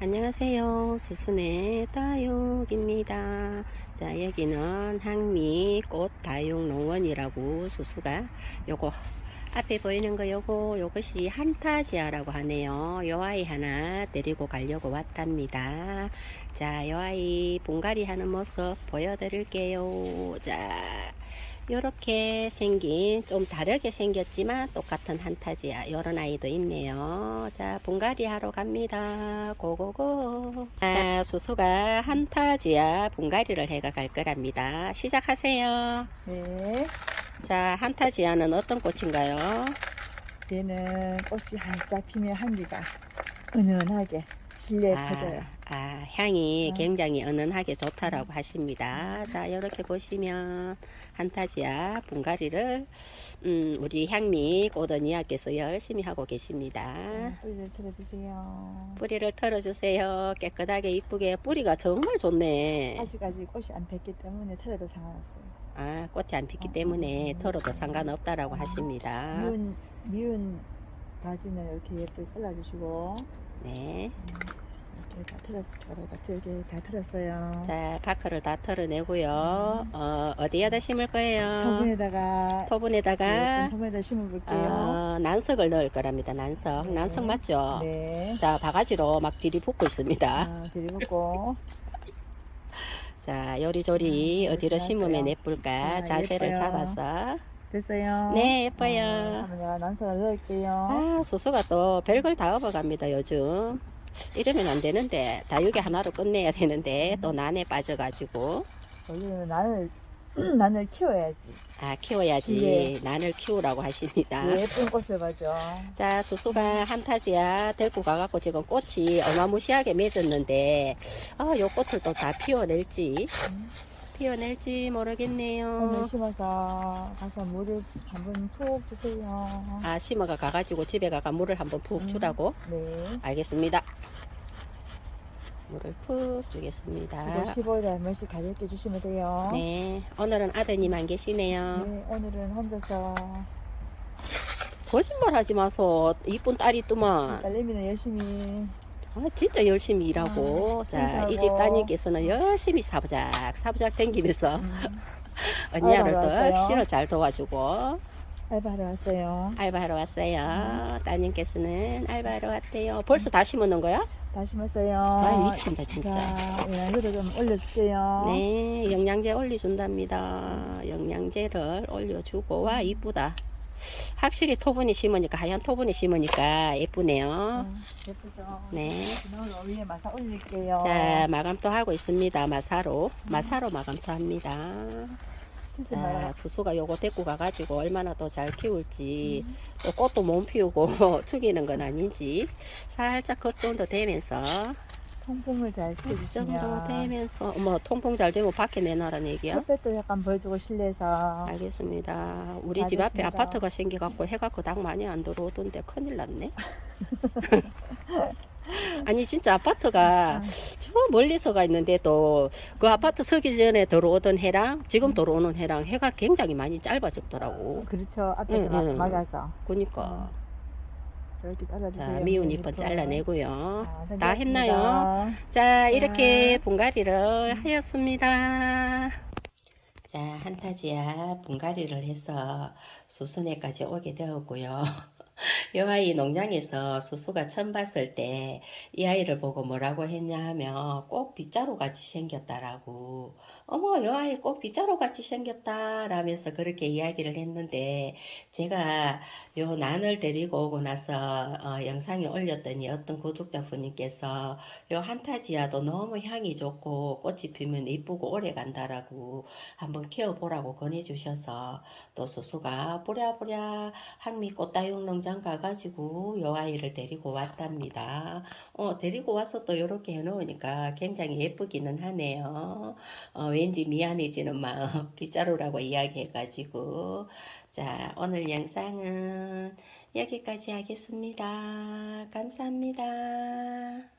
안녕하세요. 수순의 다육입니다. 자, 여기는 항미 꽃 다육 농원이라고 수수가 요거 앞에 보이는 거 요거 요것이 한타지아라고 하네요. 요 아이 하나 데리고 가려고 왔답니다. 자, 요 아이 분갈이 하는 모습 보여드릴게요. 자, 요렇게 생긴 좀 다르게 생겼지만 똑같은 한타지야 요런 아이도 있네요. 자 분갈이 하러 갑니다. 고고고. 자 수수가 한타지야 분갈이를 해가 갈 거랍니다. 시작하세요. 네, 자 한타지야는 어떤 꽃인가요? 얘는 꽃이 한짝 피면 향기가 은은하게 실내에 퍼져요. 아, 향이 아. 굉장히 은은하게 좋다라고 하십니다. 자, 이렇게 보시면 한타지아 분갈이를 음, 우리 향미 꽃언니야께서 열심히 하고 계십니다. 네, 뿌리를 틀어주세요. 뿌리를 털어주세요. 깨끗하게 이쁘게 뿌리가 정말 좋네. 아직 아직 꽃이 안 폈기 때문에 털어도 상관없어요. 아, 꽃이 안 피기 아, 때문에 음. 털어도 상관없다라고 하십니다. 미운 미운 가지는 이렇게 예쁘게 잘라주시고 네. 이렇게 다 틀었어요. 다, 틀, 다 틀었어요. 자, 파크를 다 털어내고요. 어, 어디에다 심을 거예요? 토분에다가 토분에다가 토분에다 심어볼게요. 아, 난석을 넣을 거랍니다. 난석. 네. 난석 맞죠? 네. 자, 바가지로 막 들이붓고 있습니다. 아, 들이붓고 자, 요리조리 아, 어디로 이렇게 심으면. 예쁠까? 아, 자세를 예뻐요. 잡아서. 됐어요. 네, 예뻐요. 아, 난석을 넣을게요. 아, 수수가 또 별걸 다 업어갑니다, 요즘. 이러면 안 되는데, 다육이 하나로 끝내야 되는데, 또 난에 빠져가지고. 원래는 난을 난을 키워야지. 아, 키워야지. 네. 난을 키우라고 하십니다. 예 쁜 꽃을 봐죠. 자, 수수가 한타지야 데리고 가갖고 지금 꽃이 어마무시하게 맺었는데, 아, 요 꽃을 또 다 피워낼지, 피워낼지 모르겠네요. 오늘 심어서 가서 물을 한번 푹 주세요. 아, 심어가 가가지고 집에 가가 물을 한번 푹 음. 주라고. 네. 알겠습니다. 물을 푹 주겠습니다. 그리고 15일에 한 번씩 가볍게 주시면 돼요. 네, 오늘은 아드님 안 계시네요. 네, 오늘은 혼자서 거짓말 하지 마소. 이쁜 딸이 있더만. 딸내미는 열심히 아, 진짜 열심히 일하고. 아, 자, 이 집. 따님께서는 열심히 사부작, 사부작 땡기면서 음, 언니야를 왔어요. 덕시로 잘 도와주고 알바하러 왔어요. 알바하러 왔어요. 음. 따님께서는 알바하러 왔대요. 벌써 다 심어놓은 거야? 다 심었어요. 아, 미친다, 진짜. 자, 영양제도 좀 올려줄게요. 네, 영양제 올려준답니다. 영양제를 올려주고, 와, 이쁘다. 확실히 토분이 심으니까, 하얀 토분이 심으니까 예쁘네요. 음, 예쁘죠? 네. 오늘 위에 마사 올릴게요. 자, 마감도 하고 있습니다. 마사로. 마사로 마감도 합니다. 말아. 수수가 요거 데리고 가가지고 얼마나 더 잘 키울지, 음. 또 꽃도 못 피우고 죽이는 건 아닌지, 살짝 그 정도 되면서, 통풍을 잘그 정도 시켜주시면 되면서, 뭐, 통풍 잘 되면 밖에 내놔라는 얘기야? 햇볕도 약간 보여주고 실내에서 알겠습니다. 우리 집 앞에 알겠습니다. 아파트가 생겨갖고 해갖고 닭 많이 안 들어오던데 큰일 났네. 아니 진짜 아파트가 저 멀리서가 있는데도 그 아파트 서기 전에 들어오던 해랑 지금 들어오는 해랑 해가 굉장히 많이 짧아졌더라고. 그렇죠 앞에서 응, 막 응. 막아서 그러니까 이렇게 잘라주세요. 자 미운 잎은. 잘라내고요. 아, 다. 했나요? 자 이렇게 네. 분갈이를 하였습니다. 자 한타지야 분갈이를 해서 수순회까지 오게 되었고요. 이 아이 농장에서 수수가 처음 봤을 때 이 아이를 보고 뭐라고 했냐 하면 꼭 빗자루 같이 생겼다라고. 어머 이 아이 꼭 빗자루 같이 생겼다 라면서 그렇게 이야기를 했는데 제가 요 난을 데리고 오고 나서 어, 영상에 올렸더니 어떤 구독자분님께서 요 한타지아도 너무 향이 좋고 꽃이 피면 이쁘고 오래 간다라고 한번 키워보라고 권해주셔서 또 수수가 부랴부랴 항미 꽃다육 농장 가가지고 요 아이를 데리고 왔답니다. 어, 데리고 와서 또 이렇게 해놓으니까 굉장히 예쁘기는 하네요. 어, 왠지 미안해지는 마음 빗자루라고 이야기해가지고 자 오늘 영상은 여기까지 하겠습니다. 감사합니다.